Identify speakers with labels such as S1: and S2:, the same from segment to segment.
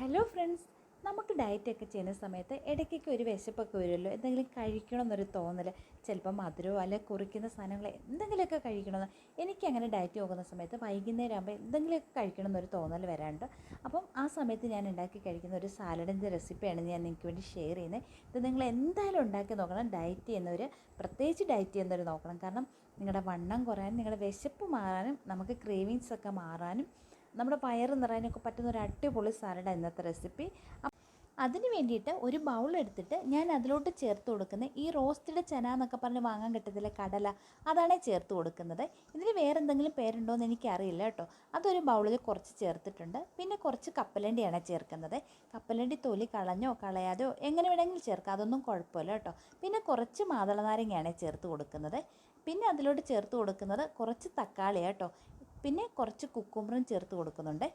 S1: Hello friends നമുക്ക് ഡയറ്റൊക്കെ ചെയ്യുന്ന സമയത്ത് ഇടയ്ക്കൊക്കെ ഒരു വിശപ്പൊക്കെ വരുമല്ലോ. എന്തെങ്കിലും കഴിക്കണം എന്നൊരു തോന്നൽ ചിലപ്പോൾ മധുരമോ അല്ലെ കുറിക്കുന്ന സാധനങ്ങൾ എന്തെങ്കിലുമൊക്കെ കഴിക്കണമെന്ന്. എനിക്കങ്ങനെ ഡയറ്റ് പോകുന്ന സമയത്ത് വൈകുന്നേരം ആകുമ്പോൾ എന്തെങ്കിലുമൊക്കെ കഴിക്കണം എന്നൊരു തോന്നൽ വരാറുണ്ട്. അപ്പം ആ സമയത്ത് ഞാൻ ഉണ്ടാക്കി കഴിക്കുന്ന ഒരു സാലഡിന്റെ റെസിപ്പിയാണ് ഞാൻ നിങ്ങൾക്ക് വേണ്ടി ഷെയർ ചെയ്യുന്നത്. ഇത് നിങ്ങൾ എന്തായാലും ഉണ്ടാക്കി നോക്കണം. ഡയറ്റ് ചെയ്യുന്നവർ പ്രത്യേകിച്ച് ഡയറ്റ് ചെയ്യുന്നവർ നോക്കണം. കാരണം നിങ്ങളുടെ വണ്ണം കുറയാനും നിങ്ങളുടെ വിശപ്പ് മാറാനും നമുക്ക് ക്രേവിങ്സ് ഒക്കെ മാറാനും നമ്മുടെ പയർ നിറയാനൊക്കെ പറ്റുന്ന ഒരു അടിപൊളി സാലഡാണ് ഇന്നത്തെ റെസിപ്പി അതിന് വേണ്ടിയിട്ട് ഒരു ബൗൾ എടുത്തിട്ട് ഞാൻ അതിലോട്ട് ചേർത്ത് കൊടുക്കുന്ന ഈ റോസ്റ്റഡ് ചന എന്നൊക്കെ പറഞ്ഞ് വാങ്ങാൻ കിട്ടത്തില്ല കടല അതാണ് ചേർത്ത് കൊടുക്കുന്നത്. ഇതിന് വേറെ എന്തെങ്കിലും പേരുണ്ടോ എന്ന് എനിക്കറിയില്ല കേട്ടോ. അതൊരു ബൗളിൽ കുറച്ച് ചേർത്തിട്ടുണ്ട്. പിന്നെ കുറച്ച് കപ്പലണ്ടിയാണ് ചേർക്കുന്നത്. കപ്പലണ്ടി തൊലി കളഞ്ഞോ കളയാതെയോ എങ്ങനെ വേണമെങ്കിലും ചേർക്കാം അതൊന്നും കുഴപ്പമില്ല കേട്ടോ. പിന്നെ കുറച്ച് മാതളനാരങ്ങയാണ് ചേർത്ത് കൊടുക്കുന്നത്. പിന്നെ അതിലോട്ട് ചേർത്ത് കൊടുക്കുന്നത് കുറച്ച് തക്കാളി കേട്ടോ. പിന്നെ കുറച്ച് കുക്കുമ്പറും ചേർത്ത് കൊടുക്കുന്നുണ്ട്.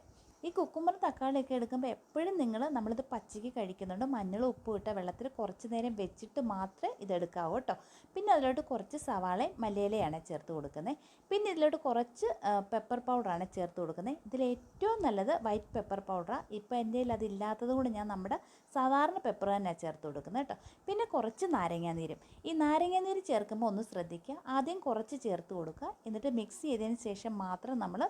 S1: ഈ കുക്കുമ്പർ തക്കാളിയൊക്കെ എടുക്കുമ്പോൾ എപ്പോഴും നിങ്ങൾ നമ്മളിത് പച്ചയ്ക്ക് കഴിക്കുന്നുണ്ട്. മഞ്ഞളും ഉപ്പും ഇട്ട വെള്ളത്തിൽ കുറച്ച് നേരം വെച്ചിട്ട് മാത്രമേ ഇതെടുക്കാവൂ കേട്ടോ. പിന്നെ അതിലോട്ട് കുറച്ച് സവാളയും മല്ലിയിലയാണ് ചേർത്ത് കൊടുക്കുന്നത് പിന്നെ ഇതിലോട്ട് കുറച്ച് പെപ്പർ പൗഡറാണ് ചേർത്ത് കൊടുക്കുന്നത് ഇതിൽ ഏറ്റവും നല്ലത് വൈറ്റ് പെപ്പർ പൗഡറാണ് ഇപ്പോൾ എന്റെ കയ്യിൽ അതില്ലാത്തത് കൊണ്ട് ഞാൻ നമ്മുടെ സാധാരണ പെപ്പർ തന്നെ ചേർത്ത് കൊടുക്കുന്നത് കേട്ടോ. പിന്നെ കുറച്ച് നാരങ്ങാനീരും ഈ നാരങ്ങാനീര് ചേർക്കുമ്പോൾ ഒന്ന് ശ്രദ്ധിക്കുക. ആദ്യം കുറച്ച് ചേർത്ത് കൊടുക്കുക. എന്നിട്ട് മിക്സ് ചെയ്തതിന് ശേഷം മാത്രം നമ്മൾ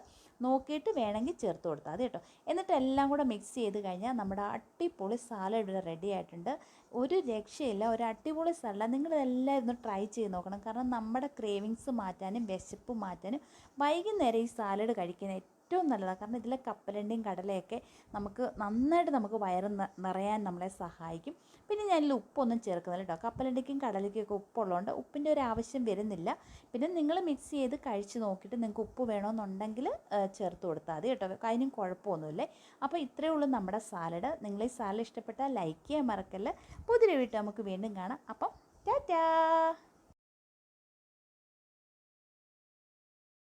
S1: നോക്കിയിട്ട് വേണമെങ്കിൽ ചേർത്ത് കൊടുത്താൽ മതി കേട്ടോ. എന്നിട്ട് എല്ലാം കൂടെ മിക്സ് ചെയ്ത് കഴിഞ്ഞാൽ നമ്മുടെ അടിപൊളി സാലഡ് ഇവിടെ റെഡി ആയിട്ടുണ്ട്. ഒരു രക്ഷയില്ല ഒരു അടിപൊളി സാലഡ് നിങ്ങളിതെല്ലാം ഒന്ന് ട്രൈ ചെയ്ത് നോക്കണം. കാരണം നമ്മുടെ ക്രേവിങ്സ് മാറ്റാനും വിശപ്പ് മാറ്റാനും വൈകുന്നേരം ഈ സാലഡ് കഴിക്കുന്ന ഏറ്റവും നല്ലതാണ് കാരണം ഇതിലെ കപ്പലണ്ടിയും കടലയൊക്കെ നമുക്ക് നന്നായിട്ട് നമുക്ക് വയറ് നിറയാൻ നമ്മളെ സഹായിക്കും. പിന്നെ ഞാനിൽ ഉപ്പൊന്നും ചേർക്കുന്നില്ല കേട്ടോ കപ്പലണ്ടിക്കും കടലയ്ക്കും ഒക്കെ ഉപ്പുള്ളതുകൊണ്ട് ഉപ്പിന്റെ ഒരു ആവശ്യം വരുന്നില്ല. പിന്നെ നിങ്ങൾ മിക്സ് ചെയ്ത് കഴിച്ച് നോക്കിയിട്ട് നിങ്ങൾക്ക് ഉപ്പ് വേണമെന്നുണ്ടെങ്കിൽ ചേർത്ത് കൊടുത്താൽ മതി കേട്ടോ അതിനും കുഴപ്പമൊന്നുമില്ലേ. അപ്പോൾ ഇത്രയേ ഉള്ളൂ നമ്മുടെ സാലഡ്. നിങ്ങൾ ഈ സാലഡ് ഇഷ്ടപ്പെട്ടാൽ ലൈക്ക് ചെയ്യാൻ മറക്കല്ല. പുതിയ വീട്ട് നമുക്ക് വീണ്ടും കാണാം. അപ്പം ടാറ്റാ!